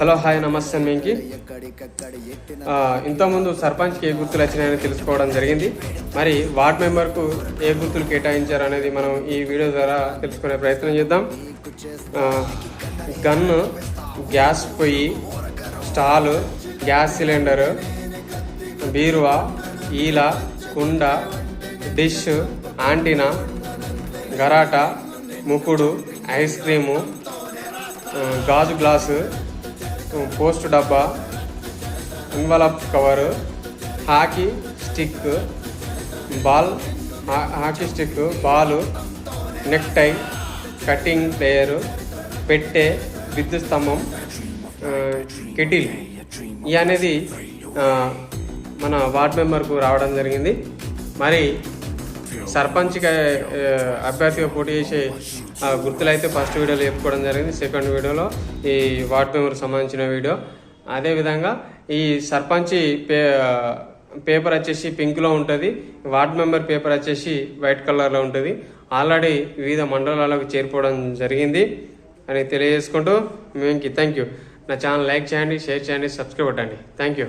Hello hi నమస్తే మీకు. ఇంతకుముందు సర్పంచ్కి ఏ గుర్తులు వచ్చినాయని తెలుసుకోవడం జరిగింది. మరి వార్డ్ మెంబర్కు ఏ గుర్తులు కేటాయించారు అనేది మనం ఈ వీడియో ద్వారా తెలుసుకునే ప్రయత్నం చేద్దాం. గన్ను గ్యాస్ పొయ్యి స్టాలు గ్యాస్ సిలిండరు బీరువా ఈల కుండ డిష్ యాంటీనా గరాటా ముకుడు ఐస్ క్రీము గాజు గ్లాసు పోస్ట్ డబ్బా envelope cover hockey stick ball hockey stick ball neck tie cutting player పెట్టె విద్యుత్ స్తంభం కెటిల్. ఇవి అనేది మన వార్డ్ మెంబర్కు రావడం జరిగింది. మరి సర్పంచ్కి అభ్యర్థిగా పోటీ చేసే గుర్తులు అయితే ఫస్ట్ వీడియోలో చెప్పుకోవడం జరిగింది. సెకండ్ వీడియోలో ఈ వార్డ్ మెంబర్కి సంబంధించిన వీడియో. అదేవిధంగా ఈ సర్పంచ్ పే పేపర్ వచ్చేసి పింక్లో ఉంటుంది. వార్డ్ మెంబర్ పేపర్ వచ్చేసి వైట్ కలర్లో ఉంటుంది. ఆల్రెడీ వివిధ మండలాలకు చేరిపోవడం జరిగింది అని తెలియజేసుకుంటూ మేము థ్యాంక్ యూ నా ఛానల్ లైక్ చేయండి షేర్ చేయండి సబ్స్క్రైబ్ కొట్టండి. Thank you